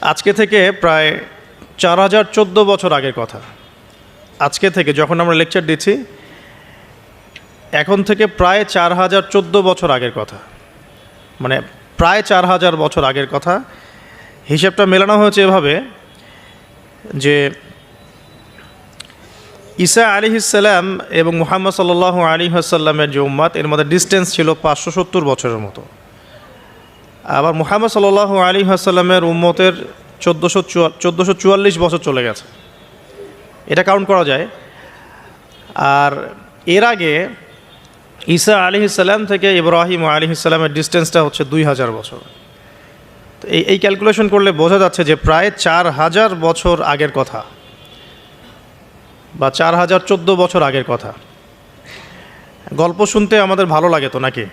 আজকে থেকে প্রায় চার হাজার চোদ্দ বছর আগের কথা। আজকে থেকে যখন আমরা লেকচার দিচ্ছি, এখন থেকে প্রায় চার হাজার চোদ্দ বছর আগের কথা। মানে প্রায় চার হাজার বছর আগের কথা। হিসেবটা মেলানো হয়েছে এভাবে যে ঈসা আলী ইসাল্লাম এবং মুহাম্মদ সাল্লাহ আলী আসাল্লামের যে উম্মাদ, এর মধ্যে ডিস্টেন্স ছিল পাঁচশো সত্তর বছরের মতো। আবার মুহাম্মদ সাল্লাহ আলী আসাল্লামের উম্মতের চোদ্দোশো চোদ্দোশো চুয়াল্লিশ বছর চলে গেছে। এটা কাউন্ট করা যায়। আর এর আগে ঈসা আলী ইসাল্লাম থেকে ইব্রাহিম আলী ইসাল্লামের ডিস্টেন্সটা হচ্ছে দুই হাজার বছর। তো এই এই ক্যালকুলেশন করলে বোঝা যাচ্ছে যে প্রায় চার হাজার বছর আগের কথা বা চার হাজার চোদ্দ বছর আগের কথা। গল্প শুনতে আমাদের ভালো লাগে তো নাকি?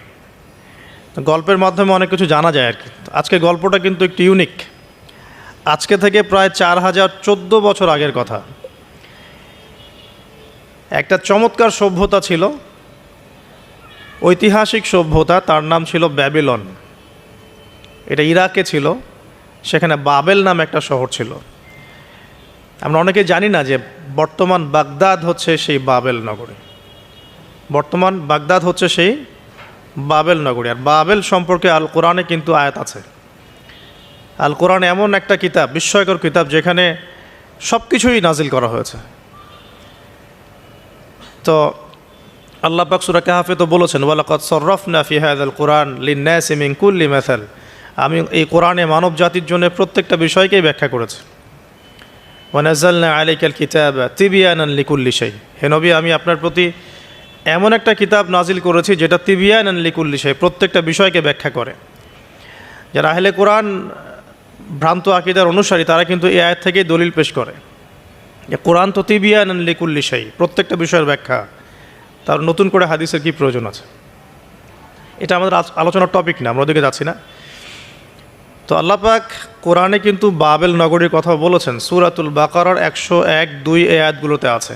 গল্পের মাধ্যমে অনেক কিছু জানা যায় আর কি। আজকে গল্পটা কিন্তু একটু ইউনিক আজকে থেকে প্রায় চার হাজার চোদ্দ বছর আগের কথা। একটা চমৎকার সভ্যতা ছিল। ঐতিহাসিক সভ্যতা, তার নাম ছিল ব্যাবিলন। এটা ইরাকে ছিল, সেখানে বাবেল নাম একটা শহর ছিল। আমরা অনেকে জানি না যে বর্তমান বাগদাদ হচ্ছে সেই বাবেল নগরী। বর্তমান বাগদাদ হচ্ছে সেই বাবেল নগরী। আর বাবেল সম্পর্কে আল কোরআনে কিন্তু আয়াত আছে। আল কোরআন এমন একটা কিতাব, বিস্ময়কর কিতাব, যেখানে সব কিছুই নাজিল করা হয়েছে। তো আল্লাহ পাক সুরা কাহাফে তো বলেছেন ওয়ালাকাত সরফ না ফিহাদ আল কোরআন লিন্নাস মিন কুল্লি মেথাল আমি এই কোরআনে মানব জাতির জন্য প্রত্যেকটা বিষয়কেই ব্যাখ্যা করেছি। ওয়ানাজালনা আলাইকাল কিতাব তিবিয়ানান লিকুল্লি শাই। হে নবী, আমি আপনার প্রতি এমন একটা কিতাব নাজিল করেছি যেটা তিবিয়ানান লিকুল্লি শাই প্রত্যেকটা বিষয়কে ব্যাখ্যা করে। যারা আহলে কোরআন ভ্রান্ত আকিদার অনুসারী, তারা কিন্তু এই আয়াত থেকেই দলিল পেশ করে। যে কোরআন তো তিবিয়ানান লিকুল্লি শাই প্রত্যেকটা বিষয়ের ব্যাখ্যা। তার নতুন করে হাদিসের কি প্রয়োজন আছে? এটা আমাদের আলোচনার টপিক না, আমরা ওদিকে যাচ্ছি না। তো আল্লাপাক কোরআনে কিন্তু বাবেল নগরীর কথা বলেছেন, সুরাতুল বাকারার একশো এক দুই এ আয়াতগুলোতে আছে।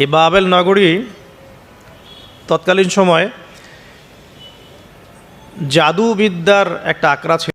এই বাবেল নগরী তৎকালীন সময়ে জাদুবিদ্যার একটা আকড়া ছিল।